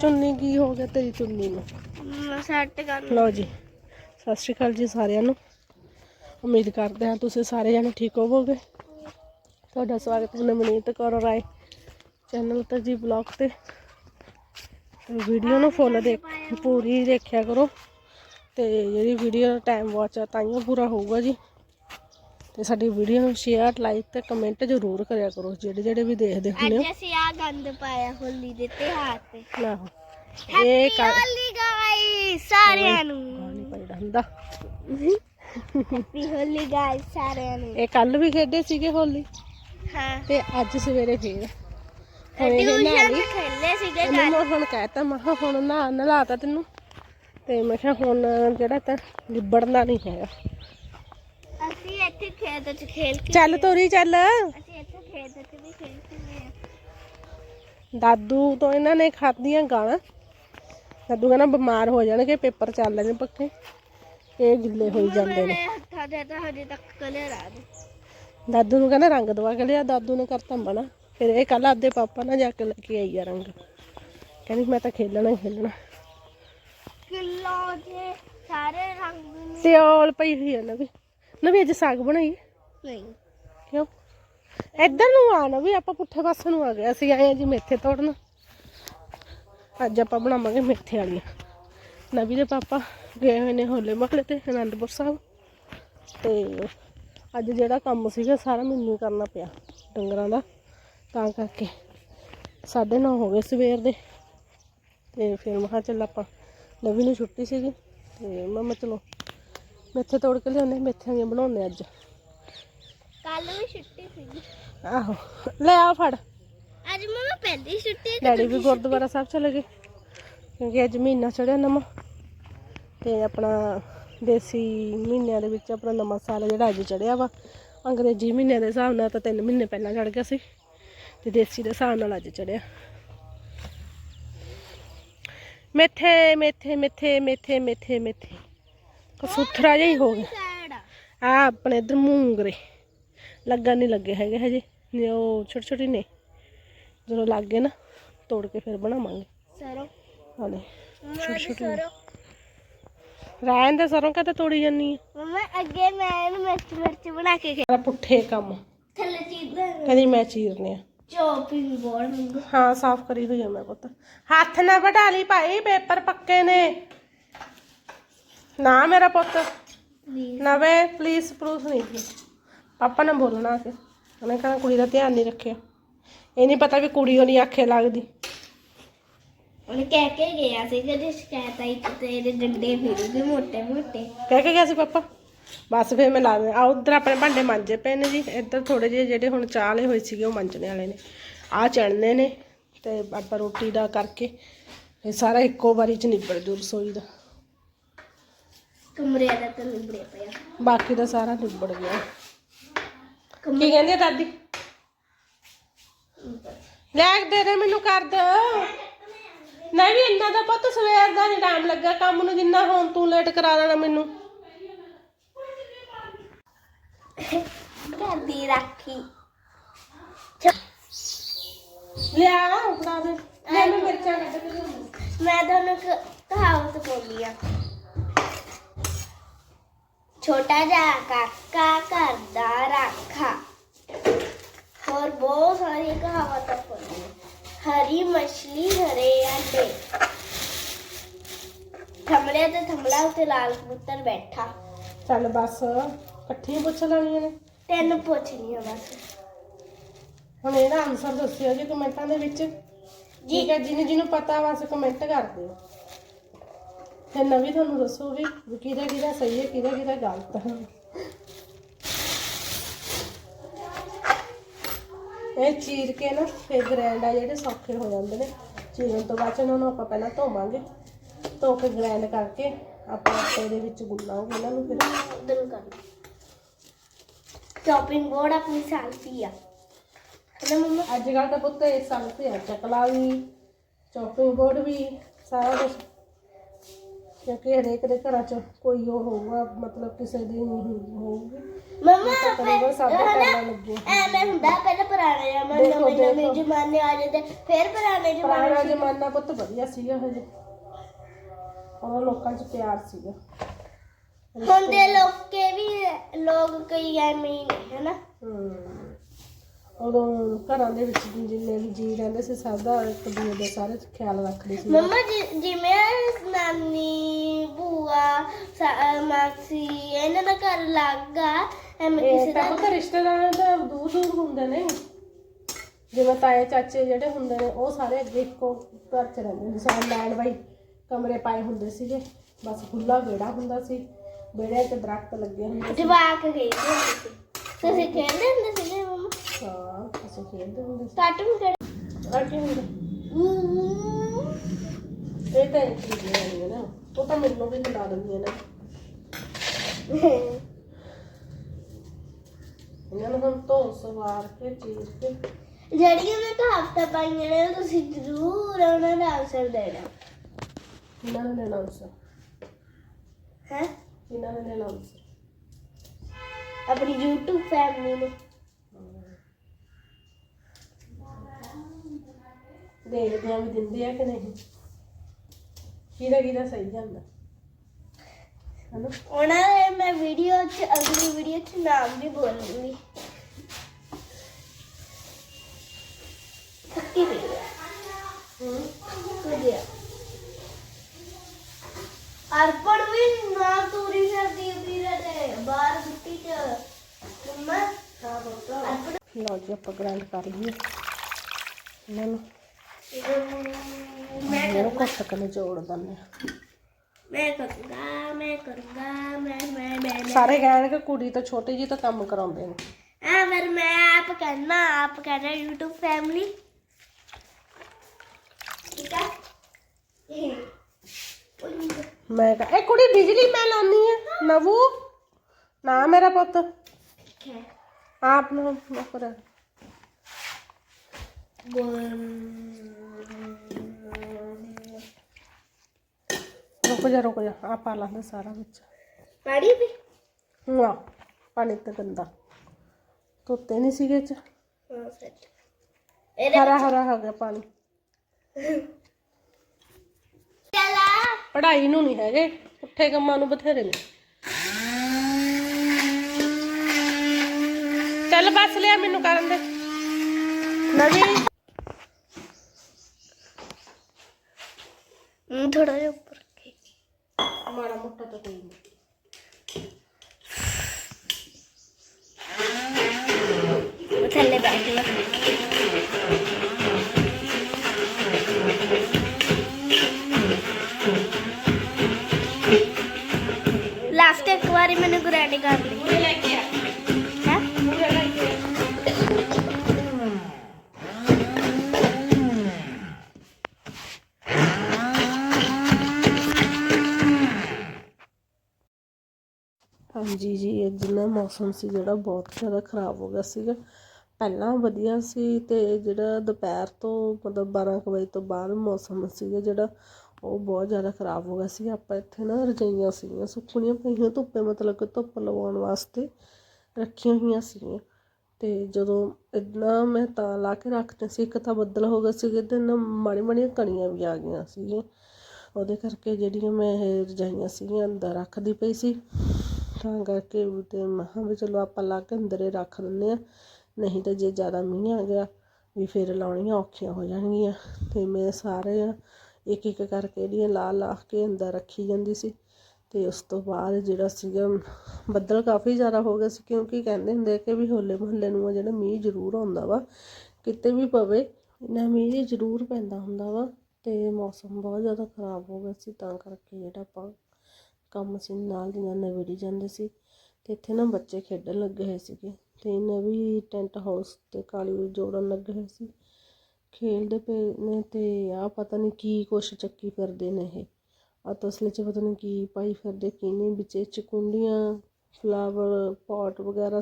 ਚੁੰਨੀ ਕੀ ਹੋ ਗਿਆ ਤੇਰੀ ਚੁੰਨੀ ਨੂੰ? ਮੈਂ ਸੈੱਟ ਕਰ ਲਓ ਜੀ ਸਤਿ ਸ਼੍ਰੀ ਅਕਾਲ ਜੀ ਸਾਰਿਆਂ ਨੂੰ। ਉਮੀਦ ਕਰਦੇ ਹਾਂ ਤੁਸੀਂ ਸਾਰੇ ਜਣੇ ਠੀਕ ਹੋਵੋਗੇ। ਤੁਹਾਡਾ ਸਵਾਗਤ ਹੈ ਨਮਨੀਤ ਕੌਰ ਰਾਏ ਚੈਨਲ ਤੇ ਜੀ ਬਲੌਗ ਤੇ। ਤੇ ਵੀਡੀਓ ਨੂੰ ਫੁੱਲ ਦੇਖ ਪੂਰੀ ਦੇਖਿਆ ਕਰੋ। ਤੇ ਜਿਹੜੀ ਵੀਡੀਓ ਦਾ ਟਾਈਮ ਵਾਚ ਆ ਤਾਈਓ ਪੂਰਾ ਹੋਊਗਾ ਜੀ। ਤੇ ਸਾਡੀ ਵੀਡੀਓ ਨੂੰ ਸ਼ੇਅਰ ਲਾਈਕ ਤੇ ਕਮੈਂਟ ਜ਼ਰੂਰ ਕਰਿਆ ਕਰੋ। ਜਿਹੜੇ ਜਿਹੜੇ ਵੀ ਦੇਖਦੇ ਹੁੰਦੇ ਅੱਜ ਅਸੀਂ ਆ ਗੰਦ ਪਾਇਆ ਹੋਲੀ ਦੇ ਤਿਉਹਾਰ ਤੇ। ਆਹੋ। ਇਹ ਕਰ ਹੋਲੀ ਗਾਇਸ ਸਾਰਿਆਂ ਨੂੰ। ਨਹੀਂ ਪੜਦਾ ਹੁੰਦਾ ਹੈਪੀ ਹੋਲੀ ਗਾਇਸ ਸਾਰਿਆਂ ਨੂੰ। ਇਹ ਕੱਲ ਵੀ ਖੇਡੇ ਸੀਗੇ ਹੋਲੀ? ਹਾਂ। ਤੇ ਅੱਜ ਸਵੇਰੇ ਫੇਰ। ਹੁਣ ਇਹ ਟਿਊਸ਼ਨ ਨਹਾਲੀ ਖੇਲੇ ਸੀਗੇ ਇਹਨੂੰ ਮੈਂ ਹੁਣ ਕਹਿਤਾ ਮੈਂ ਕਿਹਾ ਹੁਣ ਨਾ ਨਲਾਤਾ ਤੈਨੂੰ। ਤੇ ਮੈਂ ਕਿਹਾ ਹੁਣ ਜਿਹੜਾ ਤਾਂ ਲਿਬੜਨਾ ਨਹੀਂ ਹੈਗਾ। ਇੱਥੇ ਖੇਤ 'ਚ ਖੇਲ ਕੇ ਚੱਲ ਤੋਰੀ ਚੱਲ। ਅਸੀਂ ਇੱਥੇ ਖੇਤ 'ਚ ਵੀ ਖੇਲ ਕੇ ਆਏ ਹਾਂ। ਦਾਦੂ ਤੋਂ ਇਹਨਾਂ ਨੇ ਖਾਧੀਆਂ ਗਾਲਾਂ। ਦਾਦੂ ਕਹਿੰਦਾ ਬਿਮਾਰ ਹੋ ਜਾਣਗੇ ਪੇਪਰ ਚੱਲ ਨੇ ਪੱਕੇ ਇਹ ਗਿੱਲੇ ਹੋਈ ਜਾਂਦੇ ਨੇ। ਮੇਰੇ ਹੱਥਾਂ ਦੇ ਤਾਂ ਹਜੇ ਤੱਕ ਕਲਰ ਆ ਦੇ ਦਾਦੂ ਨੂੰ ਕਹਿੰਦਾ ਰੰਗ ਦਵਾ ਕੇ ਲਿਆ ਦਾਦੂ ਨੇ ਕਰਤਾ ਮਨਾ। ਫਿਰ ਇਹ ਕੱਲ ਆਪਦੇ ਪਾਪਾ ਨਾਲ ਜਾ ਕੇ ਲੈ ਕੇ ਆਈ ਆ ਰੰਗ। ਕਹਿੰਦੀ ਮੈਂ ਤਾਂ ਖੇਲਣਾ ਹੀ ਖੇਲਣਾ। ਕਿਲੋ ਦੇ ਸਾਰੇ ਰੰਗ ਨੇ। ਔਲ ਪਈ ਹੋਈ ਆ ਨਵੀਂ ਨਵੀਂ ਅੱਜ ਸਾਗ ਬਣਾਈ? ਨਹੀਂ। ਕਿਉਂ? ਇੱਧਰ ਨੂੰ ਆ ਨਾ ਵੀ ਆਪਾਂ ਪੁੱਠੇ ਪਾਸੇ ਨੂੰ ਆ ਗਏ। ਅਸੀਂ ਆਏ ਆ ਜੀ ਮੇਥੇ ਤੋੜਨ। ਅੱਜ ਆਪਾਂ ਬਣਾਵਾਂਗੇ ਮੇਥੇ ਵਾਲੀਆਂ। ਨਵੀ ਦੇ ਪਾਪਾ ਗਏ ਹੋਏ ਨੇ ਹੋਲੇ ਮਹੱਲੇ ਤੇ ਅਨੰਦਪੁਰ ਸਾਹਿਬ। ਤੇ ਅੱਜ ਜਿਹੜਾ ਕੰਮ ਸੀਗਾ ਸਾਰਾ ਮੈਨੂੰ ਕਰਨਾ ਪਿਆ ਡੰਗਰਾਂ ਦਾ। ਤਾਂ ਕਰਕੇ 9:30 ਹੋ ਗਏ ਸਵੇਰ ਦੇ। ਤੇ ਫਿਰ ਮੈਂ ਕਿਹਾ ਚੱਲ ਆਪਾਂ ਨਵੀ ਨੂੰ ਛੁੱਟੀ ਸੀਗੀ। ਤੇ ਮੈਂ ਚਲੋ ਮੇਥੇ ਤੋੜ ਕੇ ਲਿਆਉਂਦੇ ਮੇਥਿਆਂ ਦੀਆਂ ਬਣਾਉਂਦੇ ਅੱਜ। ਕੱਲ ਵੀ ਛੁੱਟੀ ਸੀਗੀ ਆਹੋ ਲੈ ਆ ਫੜ। ਅੱਜ ਮਮਾ ਪਹਿਲੀ ਛੁੱਟੀ ਡੈਡੀ ਵੀ ਗੁਰਦੁਆਰਾ ਸਾਹਿਬ ਚਲੇ ਗਏ ਕਿਉਂਕਿ ਅੱਜ ਮਹੀਨਾ ਚੜਿਆ ਨਵਾਂ। ਤੇ ਆਪਣਾ ਦੇਸੀ ਮਹੀਨਿਆਂ ਦੇ ਵਿੱਚ ਆਪਣਾ ਨਵਾਂ ਸਾਲ ਜਿਹੜਾ ਅੱਜ ਚੜਿਆ ਵਾ। ਅੰਗਰੇਜ਼ੀ ਮਹੀਨਿਆਂ ਦੇ ਹਿਸਾਬ ਨਾਲ ਤਾਂ 3 ਮਹੀਨੇ ਪਹਿਲਾਂ ਚੜ ਗਿਆ ਸੀ ਤੇ ਦੇਸੀ ਦੇ ਹਿਸਾਬ ਨਾਲ ਅੱਜ ਚੜਿਆ ਮੇਥੇ ਮੇਥੇ ਮੇਥੇ ਮੇਥੇ ਮੇਥੇ ਮੇਥੇ। ਕਸੂਥਰਾ ਜਿਹਾ ਹੀ ਹੋ ਗਿਆ। ਆ ਆਪਣੇ ਇਧਰ ਮੂੰਗਰੇ। ਲੱਗਣ ਨਹੀਂ ਲੱਗੇ ਹੈਗੇ ਹਜੇ। ਨੇ ਉਹ ਛੋਟੇ ਛੋਟੇ ਨੇ ਜਦੋਂ ਲੱਗ ਗਏ ਨਾ ਤੋੜ ਕੇ ਫਿਰ ਬਣਾਵਾਂਗੇ। ਸਰੋਂ। ਹਾਲੇ ਮਮਾ ਸਰੋਂ। ਰਹਿਣ ਦੇ ਸਰੋਂ ਕਦੇ ਤੋੜੀ ਜਾਨੀ ਆ? ਮਮਾ ਅੱਗੇ ਮੈਂ ਇਹਨੂੰ ਮਿਰਚ ਮਿਰਚ ਬਣਾ ਕੇ ਮੇਰਾ ਪੁੱਠੇ ਕੰਮ। ਥੱਲੇ ਚੀਜ਼ਾਂ ਕਦੀ ਮੈਂ ਚੀਰਨੇ ਆ। ਚੋਪਿੰਗ ਬੋਰਡ ਮੰਗੋ ਹਾਂ ਸਾਫ਼ ਕਰੀ ਹੋਈ ਆ ਮੈਂ ਪੁੱਤ। ਹੱਥ ਨਾ ਵਢਾ ਲਈ ਭਾਈ ਪੇਪਰ ਪੱਕੇ ਨੇ। ਨਾ ਮੇਰਾ ਪੁੱਤ। ਨਾ ਵੇ ਪਲੀਜ਼ ਪ੍ਰੂਫ ਨਹੀਂ। ਪਾਪਾ ਨੇ ਬੋਲਣਾ ਕਿ ਉਹਨੇ ਕਹਿੰਦਾ ਕੁੜੀ ਦਾ ਧਿਆਨ ਨਹੀਂ ਰੱਖਿਆ। ਇਹ ਨਹੀਂ ਪਤਾ ਵੀ ਕੁੜੀ ਨਹੀਂ ਆਖੇ ਲੱਗਦੀ। ਉਹਨੇ ਕਹਿ ਕੇ ਗਿਆ ਸੀ ਕਿ ਜੇ ਸ਼ਿਕਾਇਤ ਆਈ ਤਾਂ ਤੇਰੇ ਡੰਡੇ ਫਿਰੂਗੇ ਮੋਟੇ ਮੋਟੇ। ਕਹਿ ਕੇ ਗਿਆ ਸੀ ਪਾਪਾ। ਬਸ ਫਿਰ ਮੈਂ ਲਾ ਦੇ ਆ ਉਧਰ ਆਪਣੇ ਭਾਂਡੇ ਮਾਂਜੇ ਪਏ ਨੇ ਜੀ। ਇੱਧਰ ਥੋੜੇ ਜਿਹੇ ਜਿਹੜੇ ਹੁਣ ਚਾਹ ਵਾਲੇ ਹੋਏ ਸੀਗੇ ਉਹ ਮਾਂਜਣੇ ਵਾਲੇ ਨੇ। ਆ ਚੜਨੇ ਨੇ ਤੇ ਆਪਾਂ ਰੋਟੀ ਦਾ ਕਰਕੇ ਇਹ ਸਾਰਾ ਇੱਕੋ ਵਾਰੀ ਚ ਨਿਬੜ ਜੂ ਰਸੋਈ ਦਾ। ਕਮਰੇ ਦਾ ਤਾਂ ਨਿਬੜੇ ਪਿਆ। ਬਾਕੀ ਦਾ ਸਾਰਾ ਨਿਬੜ ਗਿਆ। ਕੀ ਕਹਿੰਦੀ ਆ ਦਾਦੀ? ਲੈ ਕੇ ਦੇ ਦੇ ਮੈਨੂੰ ਕਰ ਦੋ। ਨਹੀਂ ਵੀ ਇੰਨਾ ਦਾ ਪੁੱਤ ਸਵੇਰ ਦਾ ਨਹੀਂ ਟਾਈਮ ਲੱਗਾ ਕੰਮ ਨੂੰ ਜਿੰਨਾ ਹੁਣ ਤੂੰ ਲੇਟ ਕਰਾ ਦੇਣਾ ਮੈਨੂੰ। ਕਰਦੀ ਰਾਖੀ। ਲਿਆ ਫੜਾ ਦੇ। ਲੈ ਮੈਂ ਮਿਰਚਾਂ ਕੱਢ ਕੇ ਲਿਆਉਂਦੀ। ਮੈਂ ਤੁਹਾਨੂੰ ਇੱਕ ਕਹਾਵਤ ਬੋਲੀ ਆ। ਛੋਟਾ ਜਿਹਾ ਕਾਕਾ ਘਰ ਦਾ ਰਾਖਾ। ਹੋਰ ਬਹੁਤ ਸਾਰੀ ਕਹਾਵਤਾਂ ਬੋਲੀਆਂ ਹਰੀ ਮਛਲੀ ਹਰੇ ਅੰਡੇ। ਥਮਲੇ ਤੇ ਥਮਲਾ ਉੱਤੇ ਲਾਲ ਕਬੂਤਰ ਬੈਠਾ। ਚੱਲ ਬਸ ਇਕੱਠੀਆਂ ਪੁੱਛ ਲੈਣੀਆਂ ਨੇ? ਤੈਨੂੰ ਪੁੱਛਣੀ ਆ ਬਸ। ਹੁਣ ਇਹਦਾ ਆਨਸਰ ਦੱਸਿਓ ਜੀ ਕਮੈਂਟਾਂ ਦੇ ਵਿੱਚ। ਠੀਕ ਹੈ ਜਿਹਨੂੰ ਜਿਹਨੂੰ ਪਤਾ ਬਸ ਕਮੈਂਟ ਕਰ ਦਿਓ। ਫਿਰ ਨਵੀਂ ਤੁਹਾਨੂੰ ਦੱਸੋ ਵੀ ਵੀ ਕਿਹਦਾ ਕਿਹਦਾ ਸਹੀ ਹੈ ਕਿਹਦਾ ਕਿਹਦਾ ਗਲਤ ਹੈ। ਇਹ ਚੀਰ ਕੇ ਨਾ ਫਿਰ ਗ੍ਰੈਂਡ ਆ ਜਿਹੜੇ ਸੌਖੇ ਹੋ ਜਾਂਦੇ ਨੇ। ਚੀਰਨ ਤੋਂ ਬਾਅਦ ਇਹਨਾਂ ਨੂੰ ਆਪਾਂ ਪਹਿਲਾਂ ਧੋਵਾਂਗੇ। ਧੋ ਕੇ ਗ੍ਰੈਂਡ ਕਰਕੇ ਆਪਾਂ ਆਟੇ ਦੇ ਵਿੱਚ ਗੁੰਨਾਂਗੇ ਇਹਨਾਂ ਨੂੰ ਫਿਰ। ਉਧਰ ਕਰ ਚੌਪਿੰਗ ਬੋਰਡ ਆਪਣੀ ਸੈਲਫੀ ਆ। ਹੈ ਮੰਮਾ? ਅੱਜ ਕੱਲ੍ਹ ਤਾਂ ਪੁੱਤ ਇਸ ਸਾਲ ਤੇ ਆ। ਚਕਲਾ ਵੀ ਚੌਪਿੰਗ ਬੋਰਡ ਵੀ ਸਾਰਾ ਕੁਝ ਕਿਉਂਕਿ ਹਰੇਕ ਦੇ ਘਰਾਂ 'ਚ ਕੋਈ ਉਹ ਹੋਊਗਾ ਮਤਲਬ ਕਿਸੇ ਦੀ ਨਹੀਂ ਹੋਊਗੀ ਮਮਾ ਤਕਰੀਬਨ ਸਭ ਦੇ ਟਾਈਲਾਂ ਲੱਗੀਆਂ। ਐਵੇਂ ਹੁੰਦਾ ਪਹਿਲਾਂ ਪੁਰਾਣੇ ਜ਼ਮਾਨੇ ਦੇਖੋ, ਨਵੇਂ ਨਵੇਂ ਦੇਖੋ। ਜ਼ਮਾਨੇ ਆ ਜਾਂਦੇ ਫਿਰ ਪੁਰਾਣੇ ਜ਼ਮਾਨੇ ਪੁਰਾਣਾ ਜ਼ਮਾਨਾ ਪੁੱਤ ਵਧੀਆ ਸੀਗਾ ਹਜੇ। ਉਹ ਲੋਕਾਂ 'ਚ ਪਿਆਰ ਸੀਗਾ। ਹੁਣ ਦੇ ਲੋਕੇ ਵੀ ਲੋਕ ਕਈ ਐਵੇਂ ਹੀ ਨੇ ਹਨਾ? ਹਮ। ਉਦੋਂ ਘਰਾਂ ਦੇ ਵਿੱਚ ਜਿੰਨੇ ਵੀ ਜੀ ਰਹਿੰਦੇ ਸੀ ਸਭ ਦਾ ਇੱਕ ਦੂਜੇ ਦਾ ਸਾਰੇ ਖਿਆਲ ਰੱਖਦੇ ਸੀ। ਮੰਮਾ ਜਿ- ਜਿਵੇਂ ਨਾਨੀ ਭੂਆ ਸਾ- ਅਹ ਮਾਸੀ ਇਹਨਾਂ ਦਾ ਘਰ ਲੱਗਾ ਐਵੇਂ ਕਿਸੇ ਇਹ ਦਾ ਤਾਂ ਪੁੱਤ ਰਿਸ਼ਤੇਦਾਰ ਤਾਂ ਦੂਰ ਦੂਰ ਹੁੰਦੇ ਨੇ। ਜਿਵੇਂ ਤਾਏ ਚਾਚੇ ਜਿਹੜੇ ਹੁੰਦੇ ਨੇ ਉਹ ਸਾਰੇ ਅੱਗੇ ਇੱਕੋ ਘਰ 'ਚ ਰਹਿੰਦੇ ਨੇ। ਸਾਰੇ ਲੈਣ ਬਾਈ ਕਮਰੇ ਪਾਏ ਹੁੰਦੇ ਸੀਗੇ ਬਸ ਖੁੱਲਾ ਵਿਹੜਾ ਹੁੰਦਾ ਸੀ। ਵਿਹੜੇ 'ਚ ਦਰਖਤ ਲੱਗੇ ਹੁੰਦੇ ਸੀ। ਜਵਾਕ ਖੇਡਦੇ ਹੁੰਦੇ ਸੀ। ਤੁਸੀਂ ਹੁੰਦੇ ਖੇਡਦੇ ਹੁੰਦੇ ਸੀ ਉਹ ਤਾਂ ਮੈਨੂੰ ਵੀ ਲਾ ਦਿੰਦੀਆਂ ਨੇ ਇਹਨਾਂ ਨੂੰ ਹੁਣ ਧੋ ਸਵਾਰ ਕੇ ਚੀਰ ਕੇ ਜਿਹੜੀਆਂ ਮੈਂ ਕਹਾਵਤਾਂ ਪਾਈਆਂ ਨੇ ਉਹ ਤੁਸੀਂ ਜ਼ਰੂਰ ਉਹਨਾਂ ਦਾ ਆਨਸਰ ਦੇਣਾ ਇਹਨਾਂ ਨੇ ਲੈਣਾ ਉਸ ਹੈ ਇਹਨਾਂ ਨੇ ਲੈਣਾ ਉਸ ਆਪਣੀ YouTube ਫੈਮਿਲੀ ਨੂੰ ਦੇਖਦੇ ਆ ਵੀ ਦਿੰਦੇ ਆ ਕਿ ਨਹੀਂ। ਕਿਹਦਾ ਕਿਹਦਾ ਸਹੀ ਜਾਂਦਾ। ਹਨਾ? ਉਹਨਾਂ ਦੇ ਮੈਂ ਵੀਡੀਓ 'ਚ ਅਗਲੀ ਵੀਡੀਓ 'ਚ ਨਾਮ ਵੀ ਬੋਲੂੰਗੀ। ਥੱਕੀ ਪਈ ਆ ਵਧੀਆ। ਅਰਪਣ ਵੀ ਨਾ ਤੂਰੀ ਕਰਦੀ ਵੀਰੇ ਤੇ ਬਾਹਰ ਮਿੱਟੀ 'ਚ। ਮੰਮਾ। ਹਾਂ ਲਓ ਜੀ ਆਪਾਂ ਗ੍ਰਾਈਂਡ ਕਰ ਲਈਏ। ਇਹਨਾਂ ਨੂੰ ਮੈਂ ਇਹਨੂੰ ਘੱਟ ਕੇ ਨਿਚੋੜ ਦਿੰਦੇ ਆ ਮੈਂ ਕਰੂੰਗਾ ਮੈਂ ਕਰੂੰਗਾ ਮੈਂ ਮੈਂ ਮੈਂ ਮੈਂ ਸਾਰੇ ਕਹਿਣਗੇ ਕੁੜੀ ਤਾਂ ਛੋਟੀ ਜੀ ਤਾਂ ਕੰਮ ਕਰਾਉਂਦੇ ਨੇ हाँ पर मैं आप करना आप करना यूट्यूब फैमिली ठीक है ਮੈਂ ਕਹਾਂ ਇਹ ਕੁੜੀ ਬਿਜਲੀ ਮੈਂ ਲਾਉਣੀ ਆ ਨਵੂ ਨਾ ਮੇਰਾ ਪੁੱਤ ठीक है ਰੁਕ ਜਾ ਰੁਕ ਜਾ। ਆ ਪਾ ਲਾਂਦੇ ਸਾਰਾ ਵਿੱਚ। ਪਾਣੀ ਵੀ? ਹਾਂ ਪਾਣੀ ਤੇ ਗੰਦਾ। ਧੋਤੇ ਨਹੀਂ ਸੀਗੇ ਚ। ਹਾਂ ਸੱਚ। ਹਰਾ ਹਰਾ ਹੋ ਗਿਆ ਪਾਣੀ। ਚਲਾ। ਪੜਾਈ ਨੂੰ ਨਹੀਂ ਹੈਗੇ ਉੱਠੇ ਕੰਮਾਂ ਨੂੰ ਬਥੇਰੇ ਨੇ। ਚੱਲ ਬਸ ਲਿਆ ਮੈਨੂੰ ਕਰਨ ਦੇ। ਨਵੀਂ। ਜੀ ਜੀ ਅੱਜ ਨਾ ਮੌਸਮ ਸੀ ਜਿਹੜਾ ਬਹੁਤ ਜ਼ਿਆਦਾ ਖਰਾਬ ਹੋ ਗਿਆ ਸੀਗਾ। ਪਹਿਲਾਂ ਵਧੀਆ ਸੀ ਅਤੇ ਜਿਹੜਾ ਦੁਪਹਿਰ ਤੋਂ ਮਤਲਬ 12 ਕੁ ਵਜੇ ਤੋਂ ਬਾਅਦ ਮੌਸਮ ਸੀਗਾ ਜਿਹੜਾ, ਉਹ ਬਹੁਤ ਜ਼ਿਆਦਾ ਖਰਾਬ ਹੋ ਗਿਆ ਸੀ ਆਪਾਂ ਇੱਥੇ ਨਾ ਰਜਾਈਆਂ ਸੀਗੀਆਂ, ਸੁੱਕਣੀਆਂ ਪਈਆਂ, ਧੁੱਪੇ ਮਤਲਬ ਕਿ ਧੁੱਪ ਲਵਾਉਣ ਵਾਸਤੇ ਰੱਖੀਆਂ ਹੋਈਆਂ ਸੀਗੀਆਂ। ਤੇ ਜਦੋਂ ਇਦਾਂ ਮੈਂ ਤਾਂ ਲਾ ਕੇ ਰੱਖਦੇ ਸੀ, ਇੱਕ ਤਾਂ ਬੱਦਲ ਹੋ ਗਏ ਸੀਗੇ ਤੇ ਨਾ ਮਾੜੀ ਮਾੜੀਆਂ ਕਣੀਆਂ ਵੀ ਆ ਗਈਆਂ ਸੀਗੀਆਂ। ਉਹਦੇ ਕਰਕੇ ਜਿਹੜੀਆਂ ਮੈਂ ਇਹ ਰਜਾਈਆਂ ਸੀਗੀਆਂ ਅੰਦਰ ਰੱਖਦੀ ਪਈ ਸੀ। ਤਾਂ ਕਰਕੇ ਤੇ ਮੈਂ ਕਿਹਾ ਵੀ ਚਲੋ ਆਪਾਂ ਲਾ ਕੇ ਅੰਦਰੇ ਰੱਖ ਦਿੰਦੇ ਹਾਂ ਨਹੀਂ ਤਾਂ ਜੇ ਜ਼ਿਆਦਾ ਮੀਂਹ ਆ ਗਿਆ ਵੀ ਫਿਰ ਲਾਉਣੀਆਂ ਔਖੀਆਂ ਹੋ ਜਾਣਗੀਆਂ। ਅਤੇ ਮੈਂ ਸਾਰੇ ਇੱਕ ਇੱਕ ਕਰਕੇ ਇਹਦੀਆਂ ਲਾਹ ਲਾਹ ਕੇ ਅੰਦਰ ਰੱਖੀ ਜਾਂਦੀ ਸੀ। ਅਤੇ ਉਸ ਤੋਂ ਬਾਅਦ ਜਿਹੜਾ ਸੀਗਾ, ਬੱਦਲ ਕਾਫੀ ਜ਼ਿਆਦਾ ਹੋ ਗਿਆ ਸੀ ਕਿਉਂਕਿ ਕਹਿੰਦੇ ਹੁੰਦੇ ਆ ਕਿ ਵੀ ਹੋਲੇ ਮਹੱਲੇ ਨੂੰ ਆ ਜਿਹੜਾ ਮੀਂਹ ਜ਼ਰੂਰ ਆਉਂਦਾ ਵਾ, ਕਿਤੇ ਵੀ ਪਵੇ, ਇੰਨਾ ਮੀਂਹ ਜ਼ਰੂਰ ਪੈਂਦਾ ਹੁੰਦਾ ਵਾ ਅਤੇ ਮੌਸਮ ਬਹੁਤ ਜ਼ਿਆਦਾ ਖਰਾਬ ਹੋ ਗਿਆ ਸੀ ਤਾਂ ਕਰਕੇ ਜਿਹੜਾ ਆਪਾਂ ਕੰਮ ਸੀ, ਨਾਲ ਦੀ ਨਾਲ ਨਿਬੜੀ ਜਾਂਦੇ ਸੀ ਅਤੇ ਇੱਥੇ ਨਾ ਬੱਚੇ ਖੇਡਣ ਲੱਗੇ ਹੋਏ ਸੀਗੇ ਅਤੇ ਨਵੀਂ ਟੈਂਟ ਹਾਊਸ ਤੇ ਕਾਲੀ ਜੋੜਨ ਲੱਗੇ ਹੋਏ ਸੀ। ਖੇਡਦੇ ਪਏ ਨੇ ਅਤੇ ਆਹ ਪਤਾ ਨਹੀਂ ਕੀ ਕੁਛ ਚੱਕੀ ਫਿਰਦੇ ਨੇ ਇਹ। ਆ ਤਸਲੇ ਚ ਪਤਾ ਨਹੀਂ ਕੀ ਪਾਈ ਫਿਰਦੇ ਕੀ ਨਹੀਂ ਵਿੱਚ ਕੁੰਡੀਆਂ ਫਲਾਵਰ ਪੋਟ ਵਗੈਰਾ